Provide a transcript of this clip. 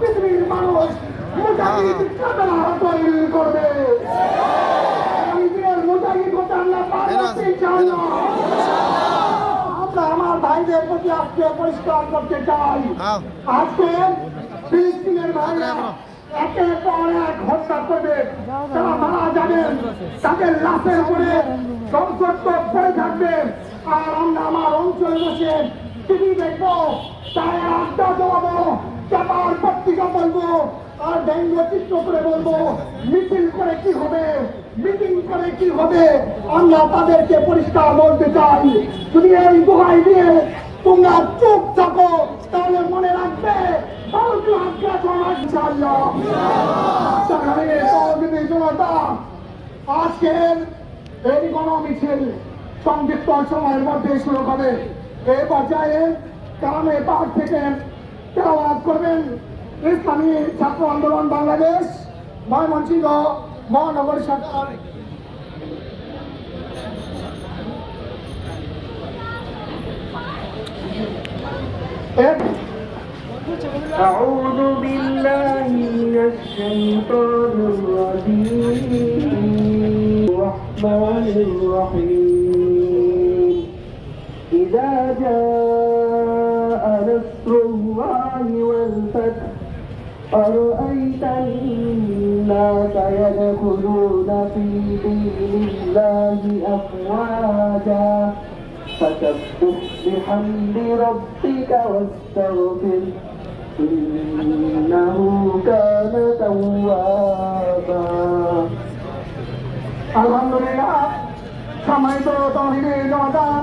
পৃথিবীর মানুষ তৈরি করবে আমরা। আমরা ভাইদের প্রতি আজকে পরিষ্কার করতে চাই। আজকে ফিলিস্তিনের ভাইরা একের পর এক হত্যা করবে, তারা মারা যাবেন তাদের লাশের উপরে সংসর্গ পড়ে থাকবে। আর আমরা আমার অঞ্চলে বসে টিভি দেখব তাই আড্ডা জমাবো চাপার পত্রিকা বলব, আর ব্যঙ্গ চিত্র করে বলব, মিছিল করে কি হবে, মিটিং করে কি হবে, আমরা তাদেরকে পরিষ্কার বলতে চাই। তুমি এই দোহাই দিয়ে তোমরা চুপ থাকো, তাহলে মনে রাখবে ভারতীয় আগ্রাসন ইনশাআল্লাহ। সেখানে সহযোগী জনতা আজকের এই গণমিছিল সংযুক্ত সময়ের মধ্যে শুরু হবে এই পর্যায়ে কারণে পাক থেকে তেলাওয়াত করবেন ইসলামী ছাত্র আন্দোলন বাংলাদেশ ময়মনসিংহ মহানগর শাখার এক أعوذ بالله من الشيطان الرجيم الرحمن الرحيم. إذا جاء نصر الله والفتح أرأيت الناس يدخلون في دين الله أفواجا؟ فسبح بحمد ربك واستغفر. إنه كان توابا الحمد لله سمعت توحيد جمدان